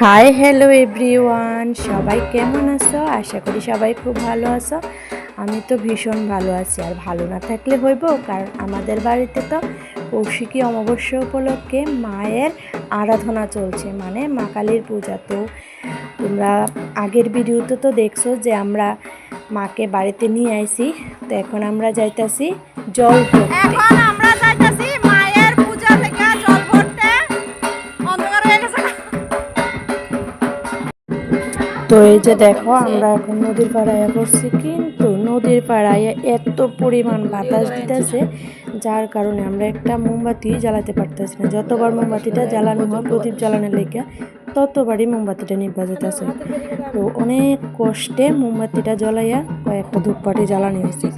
Hi hello everyone সবাই কেমন আছো? আশা করি সবাই খুব ভালো আছো। আমি তো ভীষণ ভালো আছি। আর ভালো না থাকলে হইব? কারণ আমাদের বাড়িতে তো কৌশিকী অমাবস্যা উপলক্ষে মায়ের আরাধনা চলছে। মানে মা কালীর পূজা। তো তোমরা আগের ভিডিওতে তো দেখছ যে আমরা মাকে বাড়িতে নিয়ে আইছি। তো এখন আমরা যাইতাছি জল ভরতে তো এই যে দেখো, আমরা এখন নদীর পাড়ায় করছি কিন্তু নদীর পাড়ায় এত পরিমাণ বাতাস দিতেছে, যার কারণে আমরা একটা মোমবাতি জ্বালাতে পারতেছি না। যতবার মোমবাতিটা জ্বালানো হয়, প্রদীপ জ্বালানোর লেগে, ততবারই মোমবাতিটা নিভা যেতেছে তো অনেক কষ্টে মোমবাতিটা জ্বলাইয়া কয়েকটা ধূপপাটি জ্বালানো হয়েছে।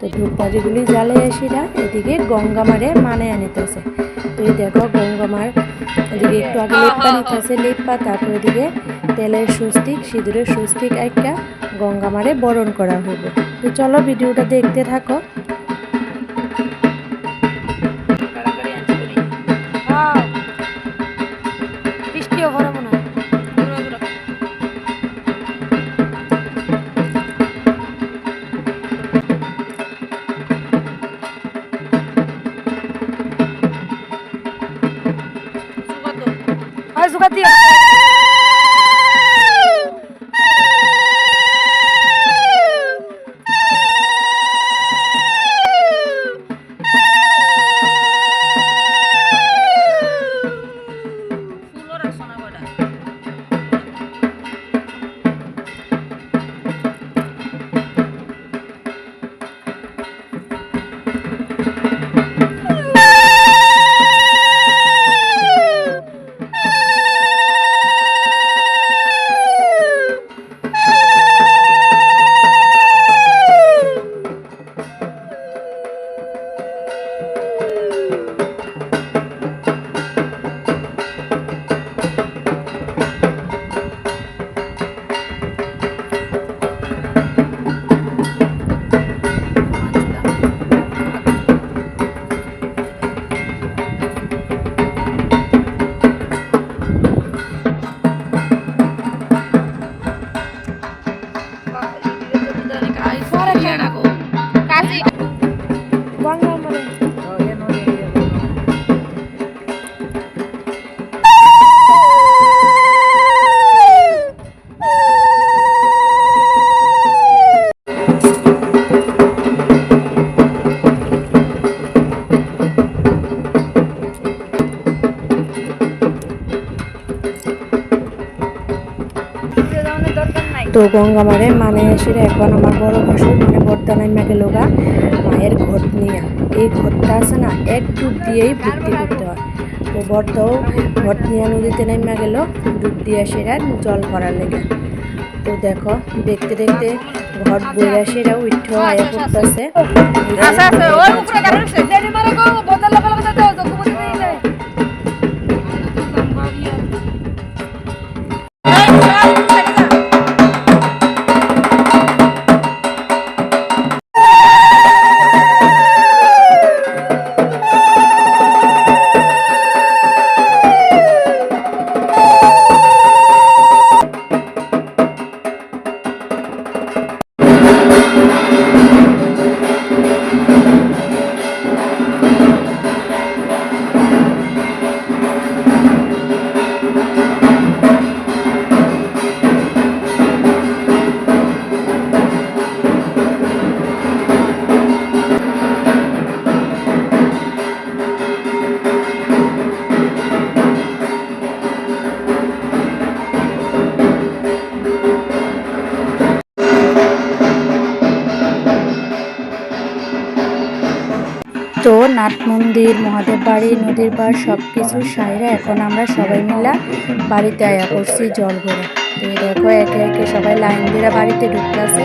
তো ধূপপাটিগুলি জ্বালাই আসিরা এদিকে গঙ্গামারে মানে আনিতেছে তো এই দেখো গঙ্গামার এদিকে একটু আগে লেপ লেপ্পা নিতেছে লেপ্পা তারপর এদিকে তেলের স্বস্তিক সিঁদুরের স্বস্তিক একটা গঙ্গামারে বরণ করা হইব। তো চলো ভিডিওটা দেখতে থাকো। বৃষ্টিও ভরে মনে তো গঙ্গামারে মানে এসে এখন আমার বড় ভাসুর মানে বর্দা নাইমাকে লোগা মায়ের ঘট নিয়া। এই ঘটটা আছে না এক ডুব দিয়েই ভর্তি করতে হয়। তো বর্দাও ঘট নিয়া নদীতে নাইমা গেল ডুব দিয়ে সেরা জল ভরার লেগে। তো দেখো দেখতে দেখতে ঘট বইরা সেরা উঠ্ঠ আয়া করতেছে তো নাট মন্দির, মহাদেব বাড়ি, নদীর পাড় সব কিছু সাইরা এখন আমরা সবাই মিলা বাড়িতে আয়া করছি জল ভরে। তো দেখো একে একে সবাই লাইন দিয়ে বাড়িতে ঢুকতেছে।